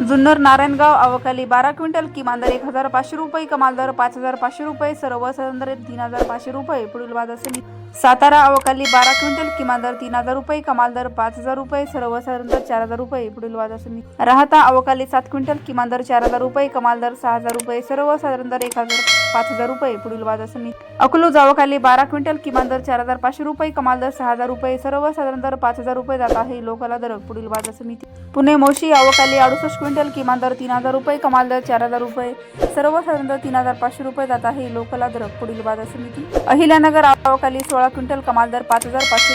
जुन्नर नारायणगाव अवकाली बारा क्विंटल किमान दर एक हजार पाचशे रुपये कमाल दर पाच हजार पाचशे रुपये सर्वसाधारण दर तीन हजार पाचशे रुपये पुढील बाजार असेल सातारा अवकाली बारा क्विंटल किमान दर तीन हजार रुपये कमाल दर पाच हजार रुपये सर्वसाधारण दर चार हजार रुपये पुढील बाजार असेल राहता अवकाली सात क्विंटल किमान दर चार हजार रुपये कमाल दर सहा हजार रुपये सर्वसाधारण दर एक हजार पाच हजार रुपये पुढील वाद असेल अकलूज अवकाली बारा क्विंटल किमान दर चार हजार पाचशे रुपये कमाल दर सहा हजार रुपये सर्वसाधारण दर पाच हजार रुपये जात आहे लोकला दर पुढील बाजार असेल पुणे मोशी अवकाली अडुसष्ट क्विंटल किमान दर तीन हजार रुपये कमाल दर चार हजार रुपये. सर्वसाधारण दर तीन हजार पाचशे रुपये जात आहे. लोकला दर पुढील बाजार समिती. अहिल्यानगर आवाखाली सोळा क्विंटल कमाल दर पाच हजार पाचशे